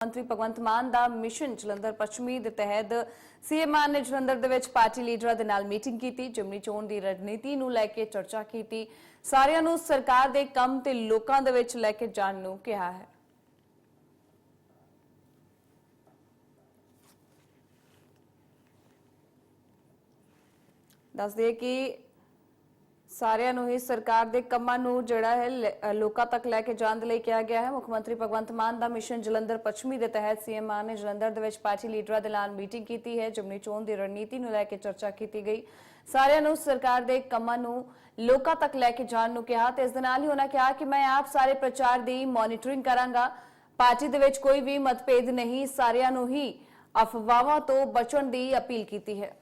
ਮੰਤਰੀ ਭਗਵੰਤ ਮਾਨ ਦਾ ਮਿਸ਼ਨ ਜਲੰਧਰ ਪੱਛਮੀ ਦੇ ਤਹਿਤ ਸੀਐਮ ਮਾਨ ਨੇ ਜਲੰਧਰ ਦੇ ਵਿੱਚ ਪਾਰਟੀ ਲੀਡਰਾਂ ਦੇ ਨਾਲ ਮੀਟਿੰਗ ਕੀਤੀ, ਜਿਮਨੀ ਚੋਣ ਦੀ ਰਣਨੀਤੀ ਨੂੰ ਲੈ ਕੇ ਚਰਚਾ ਕੀਤੀ। ਸਾਰਿਆਂ ਨੂੰ ਸਰਕਾਰ ਦੇ ਕੰਮ ਤੇ ਲੋਕਾਂ ਦੇ ਵਿੱਚ ਲੈ ਕੇ ਜਾਣ ਨੂੰ ਕਿਹਾ ਹੈ। ਦੱਸ ਦਈਏ ਕਿ ਸਾਰਿਆਂ ਨੂੰ ਹੀ ਸਰਕਾਰ ਦੇ ਕੰਮਾਂ ਨੂੰ ਜਿਹੜਾ ਹੈ ਲੋਕਾਂ ਤੱਕ ਲੈ ਕੇ ਜਾਣ ਦੇ ਲਈ ਕਿਹਾ ਗਿਆ ਹੈ। ਮੁੱਖ ਮੰਤਰੀ ਭਗਵੰਤ ਮਾਨ ਦਾ ਮਿਸ਼ਨ ਜਲੰਧਰ ਪੱਛਮੀ ਦੇ ਤਹਿਤ ਸੀਐਮ ਮਾਨ ਨੇ ਜਲੰਧਰ ਦੇ ਵਿੱਚ ਪਾਰਟੀ ਲੀਡਰਾਂ ਦੇ ਨਾਲ ਮੀਟਿੰਗ ਕੀਤੀ ਹੈ। ਜਿਮਨੀ ਚੋਣ ਦੀ ਰਣਨੀਤੀ ਨੂੰ ਲੈ ਕੇ ਚਰਚਾ ਕੀਤੀ ਗਈ। ਸਾਰਿਆਂ ਨੂੰ ਸਰਕਾਰ ਦੇ ਕੰਮਾਂ ਨੂੰ ਲੋਕਾਂ ਤੱਕ ਲੈ ਕੇ ਜਾਣ ਨੂੰ ਕਿਹਾ ਤੇ ਇਸ ਦੇ ਨਾਲ ਹੀ ਉਹਨਾਂ ਕਿਹਾ ਕਿ ਮੈਂ ਆਪ ਸਾਰੇ ਪ੍ਰਚਾਰ ਦੀ ਮੋਨੀਟਰਿੰਗ ਕਰਾਂਗਾ। ਪਾਰਟੀ ਦੇ ਵਿੱਚ ਕੋਈ ਵੀ ਮਤਭੇਦ ਨਹੀਂ, ਸਾਰਿਆਂ ਨੂੰ ਹੀ ਅਫਵਾਹਾਂ ਤੋਂ ਬਚਣ ਦੀ ਅਪੀਲ ਕੀਤੀ ਹੈ।